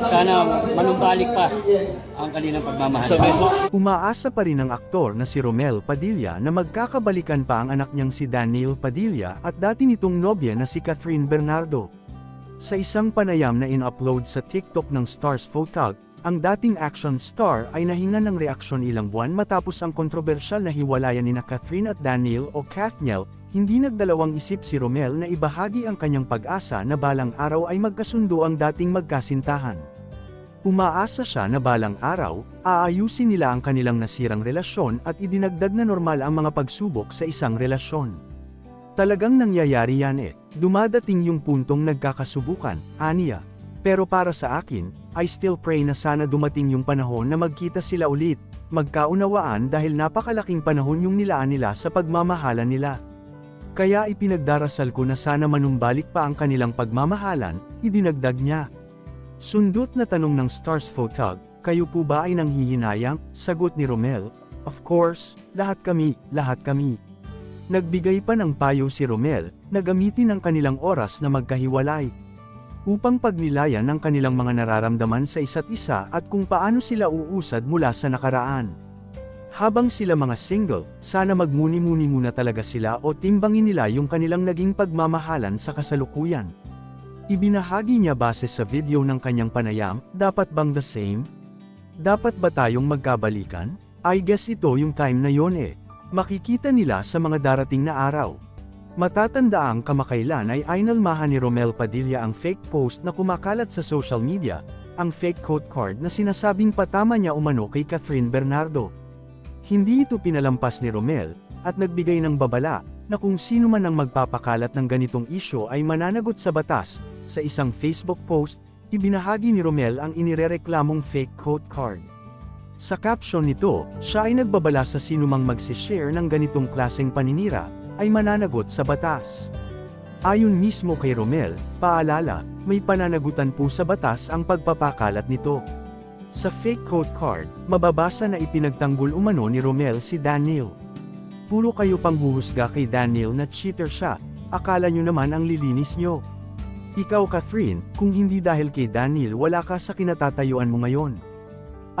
Sana manumbalik pa ang kanilang pagmamahal. Umaasa pa rin ang aktor na si Romel Padilla na magkakabalikan pa ang anak niyang si Daniel Padilla at dati nitong nobya na si Catherine Bernardo. Sa isang panayam na in-upload sa TikTok ng Stars Photog, ang dating action star ay nahinga ng reaksyon ilang buwan matapos ang kontrobersyal na hiwalayan ni na Catherine at Daniel o Kathniel, hindi nagdalawang isip si Romel na ibahagi ang kanyang pag-asa na balang araw ay magkasundo ang dating magkasintahan. Umaasa siya na balang araw, aayusin nila ang kanilang nasirang relasyon at idinagdag na normal ang mga pagsubok sa isang relasyon. Talagang nangyayari yan eh, dumadating yung puntong nagkakasubukan, aniya. Pero para sa akin, I still pray na sana dumating yung panahon na magkita sila ulit, magkaunawaan dahil napakalaking panahon yung nilaan nila sa pagmamahalan nila. Kaya ipinagdarasal ko na sana manumbalik pa ang kanilang pagmamahalan, idinagdag niya. Sundot na tanong ng Stars Photog, kayo po ba ay nanghihinayang? Sagot ni Romel, Of course, lahat kami, lahat kami. Nagbigay pa ng payo si Romel, na gamitin ang kanilang oras na magkahiwalay. Upang pagnilayan ang kanilang mga nararamdaman sa isa't isa at kung paano sila uusad mula sa nakaraan. Habang sila mga single, sana magmuni-muni muna talaga sila o timbangin nila yung kanilang naging pagmamahalan sa kasalukuyan. Ibinahagi niya base sa video ng kanyang panayam, dapat bang the same? Dapat ba tayong magkabalikan? I guess ito yung time na yon eh. Makikita nila sa mga darating na araw. Matatandaang kamakailan ay ainalmahan ni Romel Padilla ang fake post na kumakalat sa social media, ang fake quote card na sinasabing patama niya umano kay Catherine Bernardo. Hindi ito pinalampas ni Romel, at nagbigay ng babala, na kung sino man ang magpapakalat ng ganitong isyo ay mananagot sa batas. Sa isang Facebook post, ibinahagi ni Romel ang inirereklamong fake quote card. Sa caption nito, siya ay nagbabala sa sinumang magsishare ng ganitong klaseng paninira, ay mananagot sa batas. Ayon mismo kay Romel, paalala, may pananagutan po sa batas ang pagpapakalat nito. Sa fake quote card, mababasa na ipinagtanggol umano ni Romel si Daniel. Puro kayo pang huhusga kay Daniel na cheater siya, akala nyo naman ang lilinis nyo. Ikaw Catherine, kung hindi dahil kay Daniel wala ka sa kinatatayuan mo ngayon.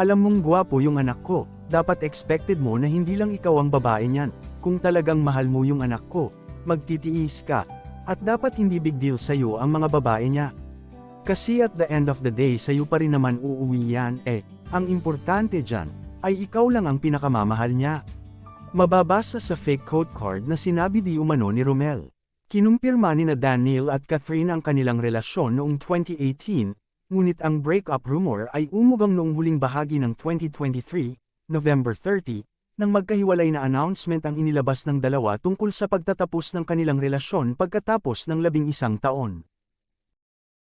Alam mong gwapo yung anak ko, dapat expected mo na hindi lang ikaw ang babae niyan, kung talagang mahal mo yung anak ko, magtitiis ka, at dapat hindi big deal sa'yo ang mga babae niya. Kasi at the end of the day sa'yo pa rin naman uuwi yan eh, ang importante dyan, ay ikaw lang ang pinakamamahal niya. Mababasa sa fake code card na sinabi di umano ni Romel. Kinumpirma ni na Daniel at Catherine ang kanilang relasyon noong 2018, ngunit ang breakup rumor ay umugang noong huling bahagi ng 2023, November 30, nang magkahiwalay na announcement ang inilabas ng dalawa tungkol sa pagtatapos ng kanilang relasyon pagkatapos ng labing isang taon.